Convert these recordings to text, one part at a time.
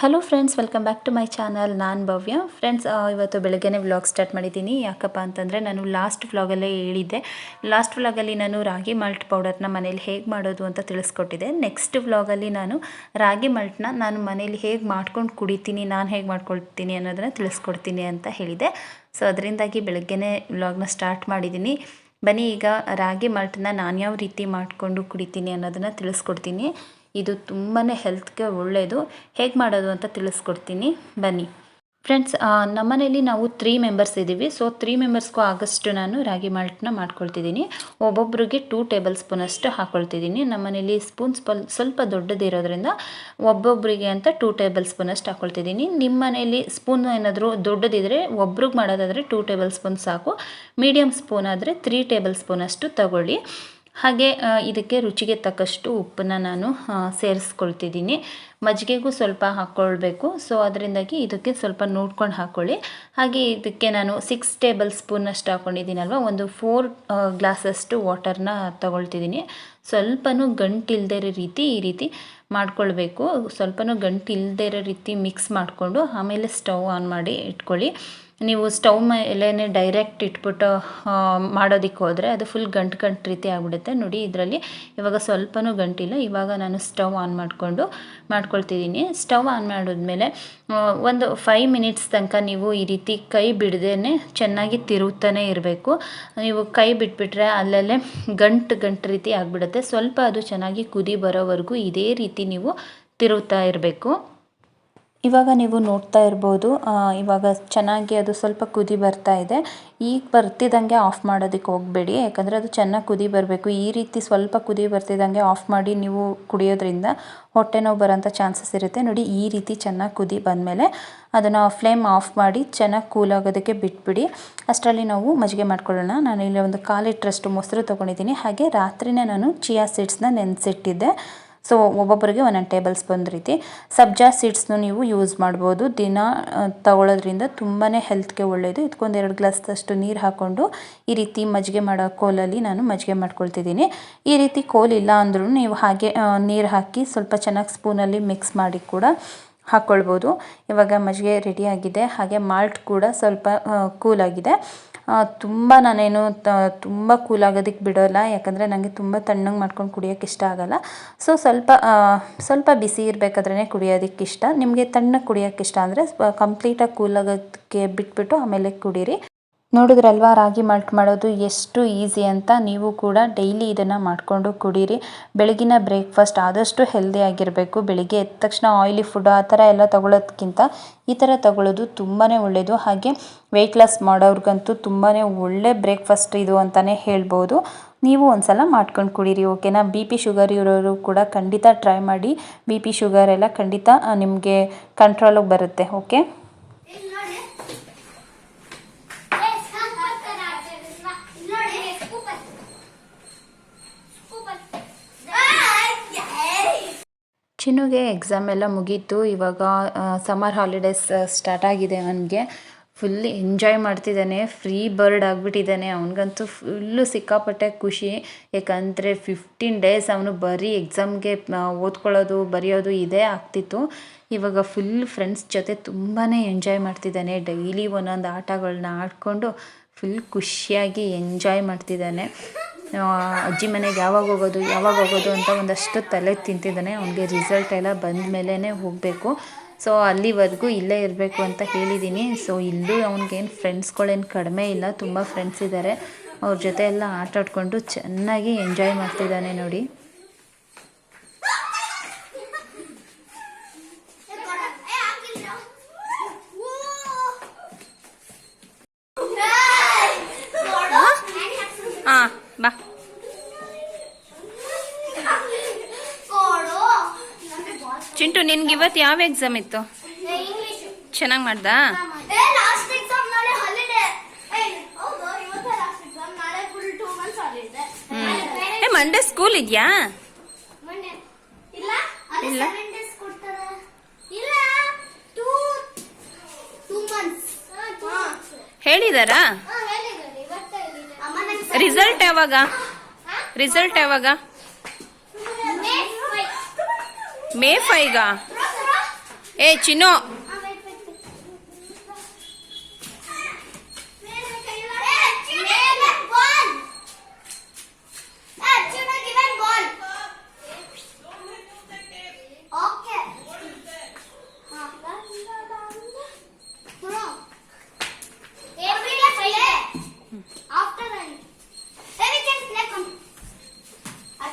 Hello friends welcome back to my channel ನಾನು Bhavya. Friends ಇವತ್ತು ಬೆಳಗ್ಗೆನೇ ವ್ಲಾಗ್ ಸ್ಟಾರ್ಟ್ ಮಾಡಿದ್ದೀನಿ. ಯಾಕಪ್ಪ ಅಂತಂದರೆ ನಾನು ಲಾಸ್ಟ್ ವ್ಲಾಗಲ್ಲೇ ಹೇಳಿದ್ದೆ. ಲಾಸ್ಟ್ ವ್ಲಾಗಲ್ಲಿ ನಾನು ರಾಗಿ ಮಲ್ಟ್ ಪೌಡರ್ನ ಮನೇಲಿ ಹೇಗೆ ಮಾಡೋದು ಅಂತ ತಿಳಿಸ್ಕೊಟ್ಟಿದ್ದೆ. ನೆಕ್ಸ್ಟ್ ವ್ಲಾಗಲ್ಲಿ ನಾನು ರಾಗಿ ಮಾಲ್ಟ್ನ ನಾನು ಮನೇಲಿ ಹೇಗೆ ಮಾಡ್ಕೊಂಡು ಕುಡಿತೀನಿ, ನಾನು ಹೇಗೆ ಮಾಡ್ಕೊಳ್ತೀನಿ ಅನ್ನೋದನ್ನು ತಿಳಿಸ್ಕೊಡ್ತೀನಿ ಅಂತ ಹೇಳಿದೆ ಸೊ ಅದರಿಂದಾಗಿ ಬೆಳಗ್ಗೆನೇ ವ್ಲಾಗ್ನ ಸ್ಟಾರ್ಟ್ ಮಾಡಿದ್ದೀನಿ. ಬನ್ನಿ ಈಗ ರಾಗಿ ಮಾಲ್ಟನ್ನ ನಾನು ಯಾವ ರೀತಿ ಮಾಡಿಕೊಂಡು ಕುಡಿತೀನಿ ಅನ್ನೋದನ್ನು ತಿಳಿಸ್ಕೊಡ್ತೀನಿ. ಇದು ತುಂಬಾ ಹೆಲ್ತ್ಗೆ ಒಳ್ಳೆಯದು ಹೇಗೆ ಮಾಡೋದು ಅಂತ ತಿಳಿಸ್ಕೊಡ್ತೀನಿ. ಬನ್ನಿ. ಫ್ರೆಂಡ್ಸ್ ನಮ್ಮನೇಲಿ ನಾವು ತ್ರೀ ಮೆಂಬರ್ಸ್ ಇದ್ದೀವಿ. ಸೊ ತ್ರೀ ಮೆಂಬರ್ಸ್ಗೂ ಆಗಸ್ಟು ನಾನು ರಾಗಿ ಮಾಲ್ಟ್ನ ಮಾಡ್ಕೊಳ್ತಿದ್ದೀನಿ. ಒಬ್ಬೊಬ್ಬರಿಗೆ ಟೂ ಟೇಬಲ್ ಸ್ಪೂನಷ್ಟು ಹಾಕ್ಕೊಳ್ತಿದ್ದೀನಿ ನಮ್ಮನೇಲಿ ಸ್ಪೂನ್ ಸ್ಪಲ್ ಸ್ವಲ್ಪ ದೊಡ್ಡದಿರೋದ್ರಿಂದ ಒಬ್ಬೊಬ್ಬರಿಗೆ ಅಂತ ಟೂ ಟೇಬಲ್ ಸ್ಪೂನಷ್ಟು ಹಾಕ್ಕೊಳ್ತಿದ್ದೀನಿ ನಿಮ್ಮ ಮನೇಲಿ ಸ್ಪೂನ್ ಏನಾದರೂ ದೊಡ್ಡದಿದ್ದರೆ ಒಬ್ರಿಗೆ ಮಾಡೋದಾದರೆ ಟೂ ಟೇಬಲ್ ಸ್ಪೂನ್ ಸಾಕು. ಮೀಡಿಯಮ್ ಸ್ಪೂನ್ ಆದರೆ ತ್ರೀ ಟೇಬಲ್ ಸ್ಪೂನಷ್ಟು ತಗೊಳ್ಳಿ. ಹಾಗೆ ಇದಕ್ಕೆ ರುಚಿಗೆ ತಕ್ಕಷ್ಟು ಉಪ್ಪನ್ನ ನಾನು ಸೇರಿಸ್ಕೊಳ್ತಿದ್ದೀನಿ. ಮಜ್ಜಿಗೆಗೂ ಸ್ವಲ್ಪ ಹಾಕ್ಕೊಳ್ಬೇಕು. ಸೊ ಅದರಿಂದಾಗಿ ಇದಕ್ಕೆ ಸ್ವಲ್ಪ ನೋಡ್ಕೊಂಡು ಹಾಕ್ಕೊಳ್ಳಿ. ಹಾಗೆ ಇದಕ್ಕೆ ನಾನು ಸಿಕ್ಸ್ ಟೇಬಲ್ ಸ್ಪೂನಷ್ಟು ಹಾಕ್ಕೊಂಡಿದ್ದೀನಲ್ವ ಒಂದು ಫೋರ್ ಗ್ಲಾಸಷ್ಟು ವಾಟರ್ನ ತಗೊಳ್ತಿದ್ದೀನಿ. ಸ್ವಲ್ಪನೂ ಗಂಟಿಲ್ಲದೆ ರೀತಿ ಈ ರೀತಿ ಮಾಡ್ಕೊಳ್ಬೇಕು. ಸ್ವಲ್ಪನೂ ಗಂಟಿಲ್ಲದೆ ಇರೋ ರೀತಿ ಮಿಕ್ಸ್ ಮಾಡಿಕೊಂಡು ಆಮೇಲೆ ಸ್ಟವ್ ಆನ್ ಮಾಡಿ ಇಟ್ಕೊಳ್ಳಿ. ನೀವು ಸ್ಟವ್ ಮೇಲೇ ಡೈರೆಕ್ಟ್ ಇಟ್ಬಿಟ್ಟು ಮಾಡೋದಕ್ಕೆ ಹೋದರೆ ಅದು ಫುಲ್ ಗಂಟು ಗಂಟು ರೀತಿ ಆಗಿಬಿಡುತ್ತೆ. ನೋಡಿ, ಇದರಲ್ಲಿ ಇವಾಗ ಸ್ವಲ್ಪನೂ ಗಂಟಿಲ್ಲ. ಇವಾಗ ನಾನು ಸ್ಟವ್ ಆನ್ ಮಾಡಿಕೊಂಡು ಮಾಡ್ಕೊಳ್ತಿದ್ದೀನಿ ಸ್ಟವ್ ಆನ್ ಮಾಡಿದ್ಮೇಲೆ ಒಂದು ಫೈವ್ ಮಿನಿಟ್ಸ್ ತನಕ ನೀವು ಈ ರೀತಿ ಕೈ ಬಿಡದೇ ಚೆನ್ನಾಗಿ ತಿರುಗ್ತಾನೆ ಇರಬೇಕು. ನೀವು ಕೈ ಬಿಟ್ಬಿಟ್ರೆ ಅಲ್ಲಲ್ಲೇ ಗಂಟು ಗಂಟು ರೀತಿ ಆಗಿಬಿಡುತ್ತೆ. ಸ್ವಲ್ಪ ಅದು ಚೆನ್ನಾಗಿ ಕುದಿ ಬರೋವರೆಗೂ ಇದೇ ರೀತಿ ನೀವು ತಿರುಗ್ತಾ ಇರಬೇಕು. ಇವಾಗ ನೀವು ನೋಡ್ತಾ ಇರ್ಬೋದು ಇವಾಗ ಚೆನ್ನಾಗಿ ಅದು ಸ್ವಲ್ಪ ಕುದಿ ಬರ್ತಾ ಇದೆ. ಈಗ ಬರ್ತಿದ್ದಂಗೆ ಆಫ್ ಮಾಡೋದಕ್ಕೆ ಹೋಗಬೇಡಿ, ಯಾಕಂದರೆ ಅದು ಚೆನ್ನಾಗಿ ಕುದಿ ಬರಬೇಕು. ಈ ರೀತಿ ಸ್ವಲ್ಪ ಕುದಿ ಬರ್ತಿದ್ದಂಗೆ ಆಫ್ ಮಾಡಿ ನೀವು ಕುಡಿಯೋದ್ರಿಂದ ಹೊಟ್ಟೆ ನೋವು ಬರೋಂಥ ಚಾನ್ಸಸ್ ಇರುತ್ತೆ. ನೋಡಿ, ಈ ರೀತಿ ಚೆನ್ನಾಗಿ ಕುದಿ ಬಂದಮೇಲೆ ಅದನ್ನು ಫ್ಲೇಮ್ ಆಫ್ ಮಾಡಿ ಚೆನ್ನಾಗಿ ಕೂಲ್ ಆಗೋದಕ್ಕೆ ಬಿಟ್ಬಿಡಿ. ಅಷ್ಟರಲ್ಲಿ ನಾವು ಮಜ್ಜಿಗೆ ಮಾಡ್ಕೊಳ್ಳೋಣ. ನಾನು ಇಲ್ಲಿ ಒಂದು ಕಾಲು ಮೊಸರು ತೊಗೊಂಡಿದ್ದೀನಿ. ಹಾಗೆ ರಾತ್ರಿನೇ ನಾನು ಚಿಯಾ ಸೀಡ್ಸ್ನ ನೆನೆಸಿಟ್ಟಿದ್ದೆ. ಸೊ ಒಬ್ಬೊಬ್ಬರಿಗೆ ಒಂದೊಂದು ಟೇಬಲ್ ಸ್ಪೂನ್ ರೀತಿ. ಸಬ್ಜಾ ಸೀಡ್ಸ್ನು ನೀವು ಯೂಸ್ ಮಾಡ್ಬೋದು. ದಿನ ತಗೊಳ್ಳೋದ್ರಿಂದ ತುಂಬಾ ಹೆಲ್ತ್ಗೆ ಒಳ್ಳೆಯದು ಇದಕ್ಕೊಂದು ಎರಡು ಗ್ಲಾಸ್ದಷ್ಟು ನೀರು ಹಾಕ್ಕೊಂಡು ಈ ರೀತಿ ಮಜ್ಜಿಗೆ ಮಾಡೋ ಕೋಲಲ್ಲಿ ನಾನು ಮಜ್ಜಿಗೆ ಮಾಡ್ಕೊಳ್ತಿದ್ದೀನಿ. ಈ ರೀತಿ ಕೋಲ್ ಇಲ್ಲ ಅಂದ್ರೂ ನೀವು ಹಾಗೆ ನೀರು ಹಾಕಿ ಸ್ವಲ್ಪ ಚೆನ್ನಾಗಿ ಸ್ಪೂನಲ್ಲಿ ಮಿಕ್ಸ್ ಮಾಡಿ ಕೂಡ ಹಾಕ್ಕೊಳ್ಬೋದು ಇವಾಗ ಮಜ್ಜಿಗೆ ರೆಡಿಯಾಗಿದೆ ಹಾಗೆ ಮಾಲ್ಟ್ ಕೂಡ ಸ್ವಲ್ಪ ಕೂಲಾಗಿದೆ ತುಂಬ ನಾನೇನು ತುಂಬ ಕೂಲ್ ಆಗೋದಕ್ಕೆ ಬಿಡೋಲ್ಲ. ಯಾಕಂದರೆ ನನಗೆ ತುಂಬ ತಣ್ಣಗೆ ಮಾಡ್ಕೊಂಡು ಕುಡಿಯೋಕ್ಕೆ ಇಷ್ಟ ಆಗಲ್ಲ. ಸೊ ಸ್ವಲ್ಪ ಸ್ವಲ್ಪ ಬಿಸಿ ಇರಬೇಕಾದ್ರೇ ಕುಡಿಯೋದಕ್ಕೆ ಇಷ್ಟ. ನಿಮಗೆ ತಣ್ಣಗೆ ಕುಡಿಯೋಕ್ಕೆ ಇಷ್ಟ ಅಂದರೆ ಕಂಪ್ಲೀಟಾಗಿ ಕೂಲ್ ಆಗೋದಕ್ಕೆ ಬಿಟ್ಬಿಟ್ಟು ಆಮೇಲೆ ಕುಡೀರಿ. ನೋಡಿದ್ರಲ್ವಾ, ರಾಗಿ ಮಾಲ್ಟ್ ಮಾಡೋದು ಎಷ್ಟು ಈಸಿ ಅಂತ? ನೀವು ಕೂಡ ಡೈಲಿ ಇದನ್ನು ಮಾಡಿಕೊಂಡು ಕುಡೀರಿ. ಬೆಳಗಿನ ಬ್ರೇಕ್ಫಾಸ್ಟ್ ಆದಷ್ಟು ಹೆಲ್ದಿ ಆಗಿರಬೇಕು. ಬೆಳಿಗ್ಗೆ ಎದ್ದ ತಕ್ಷಣ ಆಯಿಲಿ ಫುಡ್ ಆ ಥರ ಎಲ್ಲ ತಗೊಳ್ಳೋದಕ್ಕಿಂತ ಈ ಥರ ತಗೊಳ್ಳೋದು ತುಂಬಾ ಒಳ್ಳೆಯದು ಹಾಗೆ ವೆಯ್ಟ್ ಲಾಸ್ ಮಾಡೋರ್ಗಂತೂ ತುಂಬಾ ಒಳ್ಳೆ ಬ್ರೇಕ್ಫಾಸ್ಟ್ ಇದು ಅಂತಲೇ ಹೇಳ್ಬೋದು. ನೀವು ಒಂದ್ಸಲ ಮಾಡ್ಕೊಂಡು ಕುಡೀರಿ, ಓಕೆನಾ? ಬಿ ಪಿ ಶುಗರ್ ಇರೋರು ಕೂಡ ಖಂಡಿತ ಟ್ರೈ ಮಾಡಿ. ಬಿ ಪಿ ಶುಗರ್ ಎಲ್ಲ ಖಂಡಿತ ನಿಮಗೆ ಕಂಟ್ರೋಲಿಗೆ ಬರುತ್ತೆ, ಓಕೆ? ಚಿನ್ನುಗೆ ಎಕ್ಸಾಮ್ ಎಲ್ಲ ಮುಗೀತು. ಇವಾಗ ಸಮ್ಮರ್ ಹಾಲಿಡೇಸ್ ಸ್ಟಾರ್ಟ್ ಆಗಿದೆ ಅವನಿಗೆ ಫುಲ್ ಎಂಜಾಯ್ ಮಾಡ್ತಿದ್ದಾನೆ. ಫ್ರೀ ಬರ್ಡ್ ಆಗಿಬಿಟ್ಟಿದ್ದಾನೆ. ಅವನಿಗಂತೂ ಫುಲ್ಲು ಸಿಕ್ಕಾಪಟ್ಟೆ ಖುಷಿ. ಯಾಕಂದರೆ ಫಿಫ್ಟೀನ್ ಡೇಸ್ ಅವನು ಬರೀ ಎಕ್ಸಾಮ್ಗೆ ಓದ್ಕೊಳ್ಳೋದು, ಬರೆಯೋದು ಇದೇ ಆಗ್ತಿತ್ತು. ಇವಾಗ ಫುಲ್ ಫ್ರೆಂಡ್ಸ್ ಜೊತೆ ತುಂಬಾ ಎಂಜಾಯ್ ಮಾಡ್ತಿದ್ದಾನೆ. ಡೈಲಿ ಒಂದೊಂದು ಆಟಗಳನ್ನ ಆಡಿಕೊಂಡು ಫುಲ್ ಖುಷಿಯಾಗಿ ಎಂಜಾಯ್ ಮಾಡ್ತಿದ್ದಾನೆ. ಅಜ್ಜಿ ಮನೆಗೆ ಯಾವಾಗ ಹೋಗೋದು ಯಾವಾಗ ಹೋಗೋದು ಅಂತ ಒಂದಷ್ಟು ತಲೆ ತಿಂತಿದ್ದಾನೆ. ಅವನಿಗೆ ರಿಸಲ್ಟ್ ಎಲ್ಲ ಬಂದ ಮೇಲೇ ಹೋಗಬೇಕು. ಸೊ ಅಲ್ಲಿವರೆಗೂ ಇಲ್ಲೇ ಇರಬೇಕು ಅಂತ ಹೇಳಿದ್ದೀನಿ ಸೊ ಇಲ್ಲೂ ಅವ್ನಿಗೇನು ಫ್ರೆಂಡ್ಸ್ಗಳೇನು ಕಡಿಮೆ ಇಲ್ಲ, ತುಂಬ ಫ್ರೆಂಡ್ಸ್ ಇದ್ದಾರೆ ಅವ್ರ ಜೊತೆ ಎಲ್ಲ ಆಟಾಡಿಕೊಂಡು ಚೆನ್ನಾಗಿ ಎಂಜಾಯ್ ಮಾಡ್ತಿದ್ದಾನೆ ನೋಡಿ. ಬಾ ಚಿಂಟು ನಿನ್ಗೆ ಇವತ್ತು ಯಾವ ಎಕ್ಸಾಮ್ ಇತ್ತು? ಚೆನ್ನಾಗಿ ಮಾಡ್ದಾ? ಏ ಮಂಡೇ ಸ್ಕೂಲ್ ಇದೆಯಾ? ಇಲ್ಲ. ಹೇಳಿದಾರಾ? ರಿಸಲ್ಟ್ ಯಾವಾಗ? ರಿಸಲ್ಟ್ ಯಾವಾಗ? ಮೇ ಫೈಗ ಏ ಚಿನ್ನು.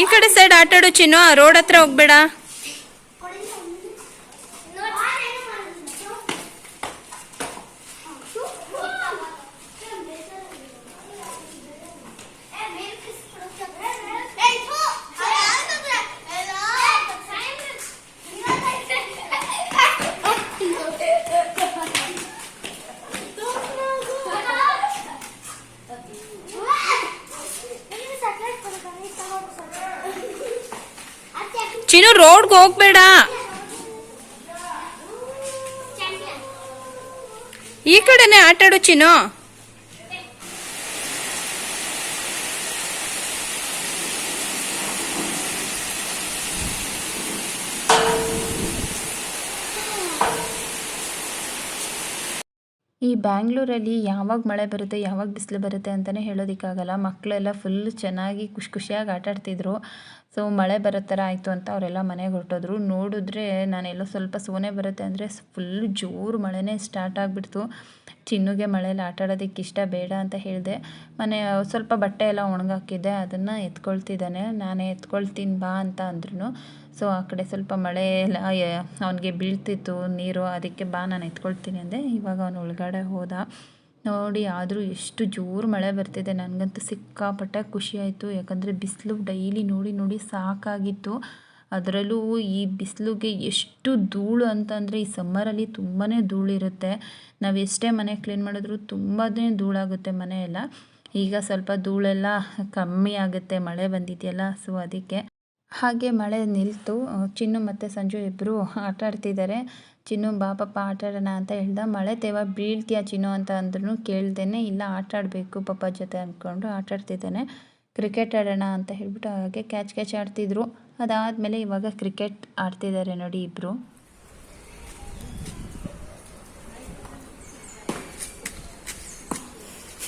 ಈ ಕಡೆ ಸೈಡ್ ಆಟಾಡು ಚಿನ್ನು ರೋಡ್ ಹತ್ರ ಹೋಗ್ಬೇಡ. ಚಿನ್ನು ರೋಡ್ಗೆ ಹೋಗ್ಬೇಡ. ಈ ಕಡೆನೆ ಆಟಾಡು ಚಿನ್ನು. ಈ ಬ್ಯಾಂಗ್ಳೂರಲ್ಲಿ ಯಾವಾಗ ಮಳೆ ಬರುತ್ತೆ, ಯಾವಾಗ ಬಿಸಿಲು ಬರುತ್ತೆ ಅಂತಲೇ ಹೇಳೋದಕ್ಕಾಗಲ್ಲ. ಮಕ್ಕಳೆಲ್ಲ ಫುಲ್ ಚೆನ್ನಾಗಿ ಖುಷಿ ಖುಷಿಯಾಗಿ ಆಟಾಡ್ತಿದ್ರು ಸೊ ಮಳೆ ಬರೋ ಥರ ಆಯಿತು ಅಂತ ಅವರೆಲ್ಲ ಮನೆಗೆ ಹೊರಟೋದ್ರು. ನೋಡಿದ್ರೆ ನಾನೆಲ್ಲೋ ಸ್ವಲ್ಪ ಸೋನೆ ಬರುತ್ತೆ ಅಂದರೆ ಫುಲ್ ಜೋರು ಮಳೆನೇ ಸ್ಟಾರ್ಟ್ ಆಗಿಬಿಡ್ತು. ಚಿನ್ನುಗೆ ಮಳೆಯಲ್ಲಿ ಆಟ ಆಡೋದಕ್ಕೆ ಇಷ್ಟ ಬೇಡ ಅಂತ ಹೇಳಿದೆ. ಮನೆ, ಸ್ವಲ್ಪ ಬಟ್ಟೆ ಎಲ್ಲ ಒಣಗಾಕಿದ್ದೆ. ಅದನ್ನು ಎತ್ಕೊಳ್ತಿದ್ದಾನೆ. ನಾನೇ ಎತ್ಕೊಳ್ತೀನಿ ಬಾ ಅಂತ ಅಂದ್ರೂ ಸೊ ಆ ಕಡೆ ಸ್ವಲ್ಪ ಮಳೆ ಎಲ್ಲ ಅವನಿಗೆ ಬೀಳ್ತಿತ್ತು ನೀರು, ಅದಕ್ಕೆ ಬಾ, ನಾನು ಎತ್ಕೊಳ್ತೀನಿ ಅಂದೆ. ಇವಾಗ ಅವನು ಒಳಗಡೆ ಹೋದ. ನೋಡಿ, ಆದರೂ ಎಷ್ಟು ಜೋರು ಮಳೆ ಬರ್ತಿದೆ. ನನಗಂತೂ ಸಿಕ್ಕಾಪಟ್ಟೆ ಖುಷಿ ಆಯಿತು. ಯಾಕಂದರೆ ಬಿಸಿಲು ಡೈಲಿ ನೋಡಿ ನೋಡಿ ಸಾಕಾಗಿತ್ತು. ಅದರಲ್ಲೂ ಈ ಬಿಸಿಲಿಗೆ ಎಷ್ಟು ಧೂಳು ಅಂತಂದರೆ ಈ ಸಮ್ಮರಲ್ಲಿ ತುಂಬಾ ಧೂಳಿರುತ್ತೆ. ನಾವು ಎಷ್ಟೇ ಮನೆ ಕ್ಲೀನ್ ಮಾಡಿದ್ರೂ ತುಂಬಾ ಧೂಳಾಗುತ್ತೆ ಮನೆಯೆಲ್ಲ. ಈಗ ಸ್ವಲ್ಪ ಧೂಳೆಲ್ಲ ಕಮ್ಮಿ ಆಗುತ್ತೆ, ಮಳೆ ಬಂದಿದೆಯಲ್ಲ. ಸೊ ಅದಕ್ಕೆ ಹಾಗೆ ಮಳೆ ನಿಲ್ತು ಚಿನ್ನು ಮತ್ತು ಸಂಜು ಇಬ್ಬರು ಆಟ ಆಡ್ತಿದ್ದಾರೆ ಚಿನ್ನು ಬಾ ಪಾಪ ಆಟ ಅಂತ ಹೇಳ್ದ. ಮಳೆ ತೇವ ಬೀಳ್ತೀಯ ಚಿನ್ನು ಅಂತ ಅಂದ್ರೂ ಕೇಳ್ದೇನೆ, ಇಲ್ಲ ಆಟ ಆಡಬೇಕು ಪಾಪ ಜೊತೆ ಅಂದ್ಕೊಂಡು ಆಟ ಆಡ್ತಿದ್ದಾನೆ ಕ್ರಿಕೆಟ್ ಆಡೋಣ ಅಂತ ಹೇಳ್ಬಿಟ್ಟು ಹಾಗೆ ಕ್ಯಾಚ್ ಕ್ಯಾಚ್ ಆಡ್ತಿದ್ರು. ಅದಾದಮೇಲೆ ಇವಾಗ ಕ್ರಿಕೆಟ್ ಆಡ್ತಿದ್ದಾರೆ ನೋಡಿ ಇಬ್ಬರು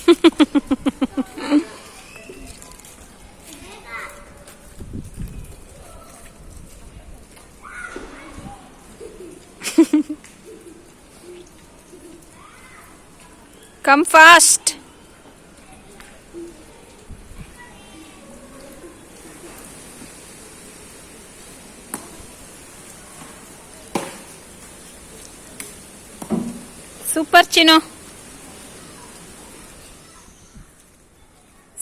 come fast super Chinnu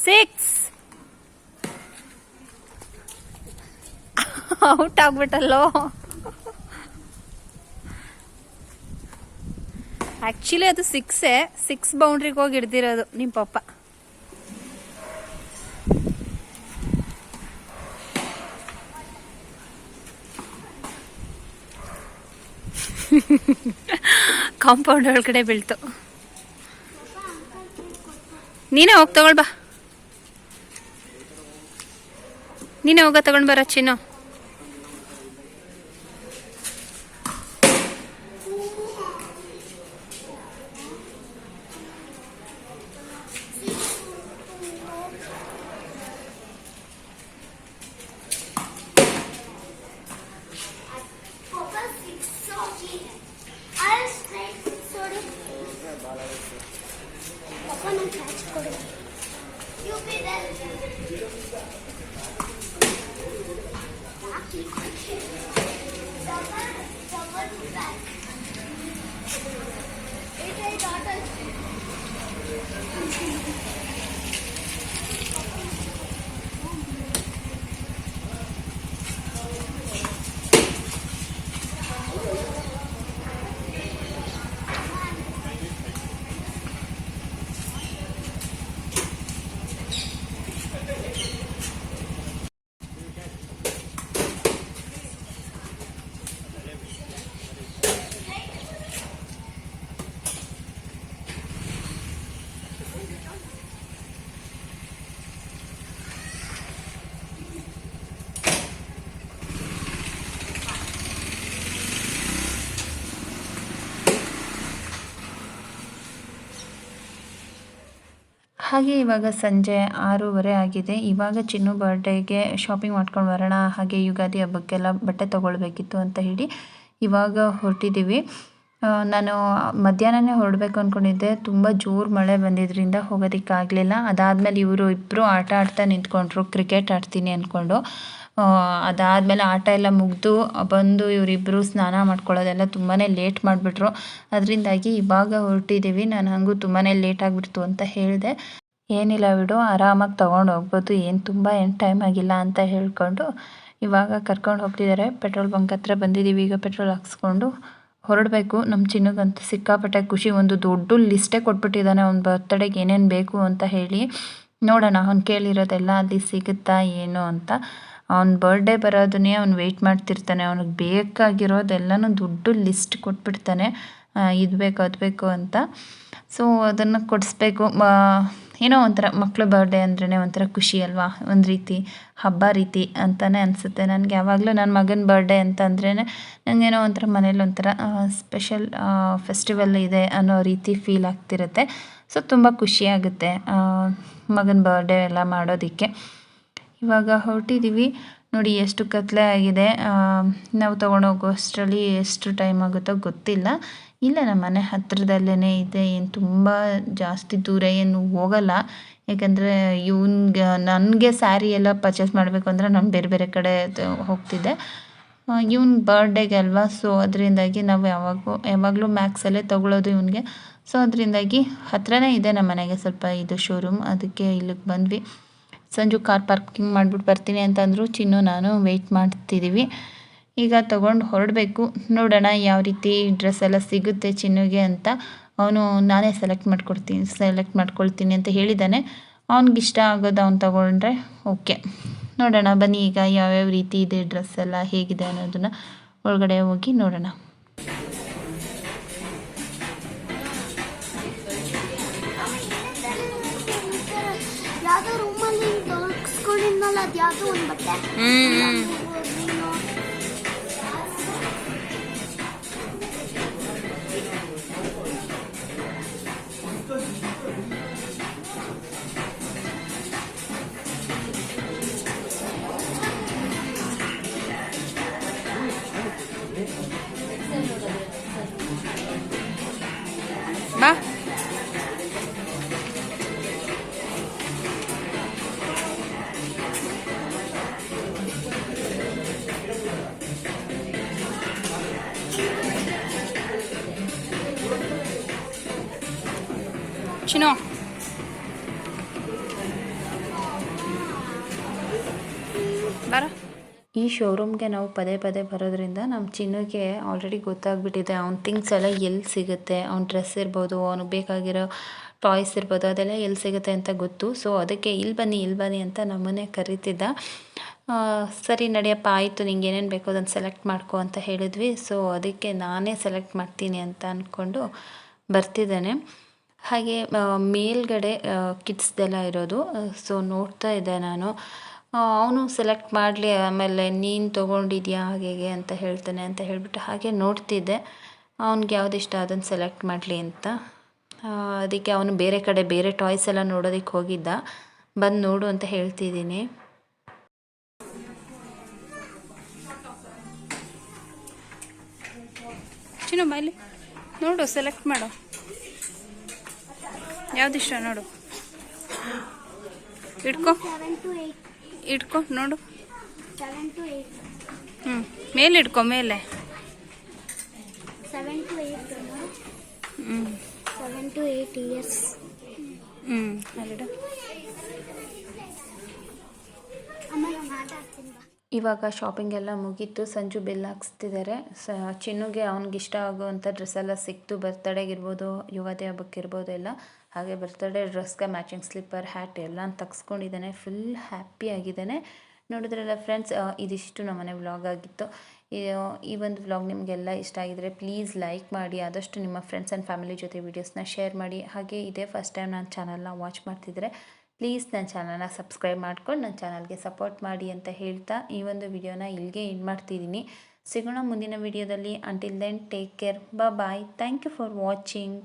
six out ಆಗ್ಬಿಟ್ಟಲ್ಲೋ. Actually ಅದು ಸಿಕ್ಸೇ ಸಿಕ್ಸ್ ಬೌಂಡ್ರಿಗೆ ಹೋಗಿ ಹಿಡ್ದಿರೋದು ನಿಮ್ಮ ಪಪ್ಪ ಕಾಂಪೌಂಡ್ ಒಳಗಡೆ ಬೀಳ್ತು. ನೀನೇ ಹೋಗಿ ತಗೊಳ್ಬಾ. ನೀನೇ ಹೋಗ ತಗೊಂಡು ಬರ ಚಿನ್ನು. ಹಾಗೆ ಇವಾಗ ಸಂಜೆ ಆರೂವರೆ ಆಗಿದೆ. ಇವಾಗ ಚಿನ್ನು ಬರ್ಡೇಗೆ ಶಾಪಿಂಗ್ ಮಾಡ್ಕೊಂಡು ಬರೋಣ. ಹಾಗೆ ಯುಗಾದಿ ಹಬ್ಬಕ್ಕೆಲ್ಲ ಬಟ್ಟೆ ತೊಗೊಳ್ಬೇಕಿತ್ತು ಅಂತ ಹೇಳಿ ಇವಾಗ ಹೊರಟಿದ್ದೀವಿ. ನಾನು ಮಧ್ಯಾಹ್ನನೇ ಹೊರಡಬೇಕು ಅಂದ್ಕೊಂಡಿದ್ದೆ ತುಂಬ ಜೋರು ಮಳೆ ಬಂದಿದ್ದರಿಂದ ಹೋಗೋದಕ್ಕಾಗಲಿಲ್ಲ. ಅದಾದಮೇಲೆ ಇವರು ಇಬ್ಬರು ಆಟ ಆಡ್ತಾ ನಿಂತ್ಕೊಂಡ್ರು. ಕ್ರಿಕೆಟ್ ಆಡ್ತೀನಿ ಅಂದ್ಕೊಂಡು ಅದಾದಮೇಲೆ ಆಟ ಎಲ್ಲ ಮುಗಿದು ಬಂದು ಇವರಿಬ್ಬರು ಸ್ನಾನ ಮಾಡ್ಕೊಳ್ಳೋದೆಲ್ಲ ತುಂಬಾ ಲೇಟ್ ಮಾಡಿಬಿಟ್ರು. ಅದರಿಂದಾಗಿ ಇವಾಗ ಹೊರಟಿದ್ದೀವಿ. ನಾನು ಹಾಗೂ ತುಂಬಾ ಲೇಟ್ ಆಗಿಬಿಡ್ತು ಅಂತ ಹೇಳಿದೆ. ಏನಿಲ್ಲ ಬಿಡು, ಆರಾಮಾಗಿ ತೊಗೊಂಡು ಹೋಗ್ಬೋದು. ಏನು ತುಂಬ ಏನು ಟೈಮ್ ಆಗಿಲ್ಲ ಅಂತ ಹೇಳ್ಕೊಂಡು ಇವಾಗ ಕರ್ಕೊಂಡು ಹೋಗ್ತಿದ್ದಾರೆ ಪೆಟ್ರೋಲ್ ಬಂಕ್ ಹತ್ರ ಬಂದಿದ್ದೀವಿ ಈಗ ಪೆಟ್ರೋಲ್ ಹಾಕ್ಸ್ಕೊಂಡು ಹೊರಡಬೇಕು. ನಮ್ಮ ಚಿನ್ನಗಂತೂ ಸಿಕ್ಕಾಪಟ್ಟೆ ಖುಷಿ. ಒಂದು ದೊಡ್ಡ ಲಿಸ್ಟೇ ಕೊಟ್ಬಿಟ್ಟಿದ್ದಾನೆ. ಅವ್ನ ಬರ್ತಡೆಗೆ ಏನೇನು ಬೇಕು ಅಂತ ಹೇಳಿ ನೋಡೋಣ. ಅವ್ನು ಕೇಳಿರೋದೆಲ್ಲ ಅಲ್ಲಿ ಸಿಗುತ್ತಾ ಏನು ಅಂತ. ಅವ್ನ ಬರ್ಡೇ ಬರೋದನ್ನೇ ಅವ್ನು ವೆಯ್ಟ್ ಮಾಡ್ತಿರ್ತಾನೆ. ಅವ್ನಿಗೆ ಬೇಕಾಗಿರೋದೆಲ್ಲನೂ ದೊಡ್ಡ ಲಿಸ್ಟ್ ಕೊಟ್ಬಿಡ್ತಾನೆ. ಇದು ಬೇಕು ಅದು ಬೇಕು ಅಂತ. ಸೊ ಅದನ್ನು ಕೊಡಿಸ್ಬೇಕು. ಏನೋ ಒಂಥರ ಮಕ್ಳ ಬರ್ಡೇ ಅಂದ್ರೇ ಒಂಥರ ಖುಷಿ ಅಲ್ವಾ? ಒಂದು ರೀತಿ ಹಬ್ಬ ರೀತಿ ಅಂತಲೇ ಅನಿಸುತ್ತೆ ನನಗೆ. ಯಾವಾಗಲೂ ನನ್ನ ಮಗನ ಬರ್ಡೇ ಅಂತ ಅಂದ್ರೇ ನನಗೇನೋ ಒಂಥರ ಮನೇಲಿ ಒಂಥರ ಸ್ಪೆಷಲ್ ಫೆಸ್ಟಿವಲ್ ಇದೆ ಅನ್ನೋ ರೀತಿ ಫೀಲ್ ಆಗ್ತಿರುತ್ತೆ. ಸೊ ತುಂಬ ಖುಷಿಯಾಗುತ್ತೆ ಮಗನ ಬರ್ಡೇ ಎಲ್ಲ ಮಾಡೋದಕ್ಕೆ. ಇವಾಗ ಹೊರಟಿದ್ದೀವಿ ನೋಡಿ ಎಷ್ಟು ಕತ್ತಲೆ ಆಗಿದೆ. ನಾವು ತೊಗೊಂಡೋಗೋ ಅಷ್ಟರಲ್ಲಿ ಎಷ್ಟು ಟೈಮ್ ಆಗುತ್ತೋ ಗೊತ್ತಿಲ್ಲ. ಇಲ್ಲ ನಮ್ಮ ಮನೆ ಹತ್ತಿರದಲ್ಲೇ ಇದೆ. ಏನು ತುಂಬ ಜಾಸ್ತಿ ದೂರ ಏನು ಹೋಗಲ್ಲ. ಯಾಕಂದರೆ ಇವ್ನಿಗೆ, ನನಗೆ ಸ್ಯಾರಿ ಎಲ್ಲ ಪರ್ಚೇಸ್ ಮಾಡಬೇಕು ಅಂದರೆ ನಾನು ಬೇರೆ ಬೇರೆ ಕಡೆ ಹೋಗ್ತಿದ್ದೆ. ಇವ್ನ ಬರ್ಡೇಗೆ ಅಲ್ವಾ? ಸೊ ಅದರಿಂದಾಗಿ ನಾವು ಯಾವಾಗೂ ಯಾವಾಗಲೂ ಮ್ಯಾಕ್ಸಲ್ಲೇ ತೊಗೊಳೋದು ಇವನಿಗೆ. ಸೊ ಅದರಿಂದಾಗಿ ಹತ್ರನೇ ಇದೆ ನಮ್ಮ ಮನೆಗೆ ಸ್ವಲ್ಪ ಇದು ಶೋರೂಮ್ ಅದಕ್ಕೆ ಇಲ್ಲಿಗೆ ಬಂದ್ವಿ. ಸಂಜು ಕಾರ್ ಪಾರ್ಕಿಂಗ್ ಮಾಡಿಬಿಟ್ಟು ಬರ್ತೀನಿ ಅಂತಂದರು ಚಿನ್ನು, ನಾನು ವೆಯ್ಟ್ ಮಾಡ್ತಿದ್ದೀವಿ ಈಗ ತಗೊಂಡು ಹೊರಡಬೇಕು. ನೋಡೋಣ ಯಾವ ರೀತಿ ಡ್ರೆಸ್ ಎಲ್ಲ ಸಿಗುತ್ತೆ ಚಿನ್ನುಗೆ ಅಂತ. ಅವನು ನಾನೇ ಸೆಲೆಕ್ಟ್ ಮಾಡ್ಕೊಡ್ತೀನಿ ಸೆಲೆಕ್ಟ್ ಮಾಡ್ಕೊಳ್ತೀನಿ ಅಂತ ಹೇಳಿದ್ದಾನೆ ಅವ್ನಿಗೆ ಇಷ್ಟ ಆಗೋದು ಅವ್ನು ತಗೊಂಡ್ರೆ ಓಕೆ ನೋಡೋಣ ಬನ್ನಿ ಈಗ ಯಾವ್ಯಾವ ರೀತಿ ಇದೆ ಡ್ರೆಸ್ ಎಲ್ಲ ಹೇಗಿದೆ ಅನ್ನೋದನ್ನು ಒಳಗಡೆ ಹೋಗಿ ನೋಡೋಣ. ಹ್ಮ್ ರೂಮಲ್ಲಿ ಒಂದು ಬಟ್ಟೆ. ಬರ ಈ ಶೋರೂಮ್ಗೆ ನಾವು ಪದೇ ಪದೇ ಬರೋದ್ರಿಂದ ನಮ್ಮ ಚಿನ್ನಕ್ಕೆ ಆಲ್ರೆಡಿ ಗೊತ್ತಾಗ್ಬಿಟ್ಟಿದೆ. ಅವ್ನ ಥಿಂಗ್ಸ್ ಎಲ್ಲ ಎಲ್ಲಿ ಸಿಗುತ್ತೆ? ಅವ್ನ ಡ್ರೆಸ್ ಇರ್ಬೋದು, ಅವ್ನಿಗೆ ಬೇಕಾಗಿರೋ ಟಾಯ್ಸ್ ಇರ್ಬೋದು, ಅದೆಲ್ಲ ಎಲ್ಲಿ ಸಿಗುತ್ತೆ ಅಂತ ಗೊತ್ತು. ಸೊ ಅದಕ್ಕೆ ಇಲ್ಲಿ ಬನ್ನಿ ಇಲ್ಲಿ ಬನ್ನಿ ಅಂತ ನಮ್ಮನ್ನೇ ಕರೀತಿದ್ದ. ಸರಿ ನಡೆಯಪ್ಪ, ಆಯಿತು, ನಿಂಗೆ ಏನೇನು ಬೇಕೋ ಅದನ್ನು ಸೆಲೆಕ್ಟ್ ಮಾಡ್ಕೊ ಅಂತ ಹೇಳಿದ್ವಿ. ಸೊ ಅದಕ್ಕೆ ನಾನೇ ಸೆಲೆಕ್ಟ್ ಮಾಡ್ತೀನಿ ಅಂತ ಅಂದ್ಕೊಂಡು ಬರ್ತಿದ್ದಾನೆ. ಹಾಗೆ ಮೇಲ್ಗಡೆ ಕಿಡ್ಸ್ದೆಲ್ಲ ಇರೋದು. ಸೊ ನೋಡ್ತಾ ಇದ್ದೆ ನಾನು. ಅವನು ಸೆಲೆಕ್ಟ್ ಮಾಡಲಿ, ಆಮೇಲೆ ನೀನು ತೊಗೊಂಡಿದ್ಯಾ ಹಾಗೆ ಹೀಗೆ ಅಂತ ಹೇಳ್ತಾನೆ ಅಂತ ಹೇಳಿಬಿಟ್ಟು ಹಾಗೆ ನೋಡ್ತಿದ್ದೆ. ಅವ್ನಿಗೆ ಯಾವ್ದು ಇಷ್ಟ ಅದನ್ನು ಸೆಲೆಕ್ಟ್ ಮಾಡಲಿ ಅಂತ. ಅದಕ್ಕೆ ಅವನು ಬೇರೆ ಕಡೆ ಬೇರೆ ಟಾಯ್ಸ್ ಎಲ್ಲ ನೋಡೋದಕ್ಕೆ ಹೋಗಿದ್ದ. ಬಂದು ನೋಡು ಅಂತ ಹೇಳ್ತಿದ್ದೀನಿ. ನೋಡು ಸೆಲೆಕ್ಟ್ ಮಾಡು. ಯಾವ್ದಿಷ್ಟ ನೋಡು. ಇಟ್ಕೋ. ಇಟ್ಕೋ ನೋಡು. ಹ್ಞೂ ಮೇಲೆ ಇಟ್ಕೊ ಮೇಲೆ. ಹ್ಞೂ ಸೆವೆನ್ ಟು ಏಯ್ಟ್ ಇಯರ್ಸ್ ಹ್ಞೂ ಅಲ್ಲಿಡು ಅಮ್ಮ ನಾನು ಬಾ. ಇವಾಗ ಶಾಪಿಂಗ್ ಎಲ್ಲ ಮುಗೀತು. ಸಂಜು ಬೆಲ್ ಹಾಕ್ಸ್ತಿದ್ದಾರೆ ಸ ಚಿನ್ನುಗೆ ಅವ್ನಿಗೆ ಇಷ್ಟ ಆಗುವಂಥ ಡ್ರೆಸ್ ಎಲ್ಲ ಸಿಕ್ತು. ಬರ್ತಡೇಗಿರ್ಬೋದು ಯುಗಾದಿ ಹಬ್ಬಕ್ಕಿರ್ಬೋದು ಎಲ್ಲ. ಹಾಗೆ ಬರ್ತಡೇ ಡ್ರೆಸ್ಗೆ ಮ್ಯಾಚಿಂಗ್ ಸ್ಲಿಪ್ಪರ್ ಹ್ಯಾಟ್ ಎಲ್ಲ ತೆಗ್ಸ್ಕೊಂಡಿದ್ದಾನೆ. ಫುಲ್ ಹ್ಯಾಪಿ ಆಗಿದ್ದಾನೆ. ನೋಡಿದ್ರಲ್ಲ ಫ್ರೆಂಡ್ಸ್ ಇದಿಷ್ಟು ನಮ್ಮನೆ ವ್ಲಾಗ್ ಆಗಿತ್ತು. ಈ- ಒಂದು ವ್ಲಾಗ್ ನಿಮಗೆಲ್ಲ ಇಷ್ಟ ಆಗಿದರೆ ಪ್ಲೀಸ್ ಲೈಕ್ ಮಾಡಿ. ಆದಷ್ಟು ನಿಮ್ಮ ಫ್ರೆಂಡ್ಸ್ ಆ್ಯಂಡ್ ಫ್ಯಾಮಿಲಿ ಜೊತೆ ವೀಡಿಯೋಸ್ನ ಶೇರ್ ಮಾಡಿ. ಹಾಗೆ ಇದೇ ಫಸ್ಟ್ ಟೈಮ್ ನನ್ನ ಚಾನಲ್ನ ವಾಚ್ ಮಾಡ್ತಿದ್ರೆ ಪ್ಲೀಸ್ ನನ್ನ ಚಾನಲ್ನ ಸಬ್ಸ್ಕ್ರೈಬ್ ಮಾಡ್ಕೊಂಡು ನನ್ನ ಚಾನಲ್ಗೆ ಸಪೋರ್ಟ್ ಮಾಡಿ ಅಂತ ಹೇಳ್ತಾ ಈ ಒಂದು ವಿಡಿಯೋನ ಇಲ್ಲಿಗೆ ಎಂಡ್ ಮಾಡ್ತಿದ್ದೀನಿ. ಸಿಗೋಣ ಮುಂದಿನ ವಿಡಿಯೋದಲ್ಲಿ until then take care bye thank you for watching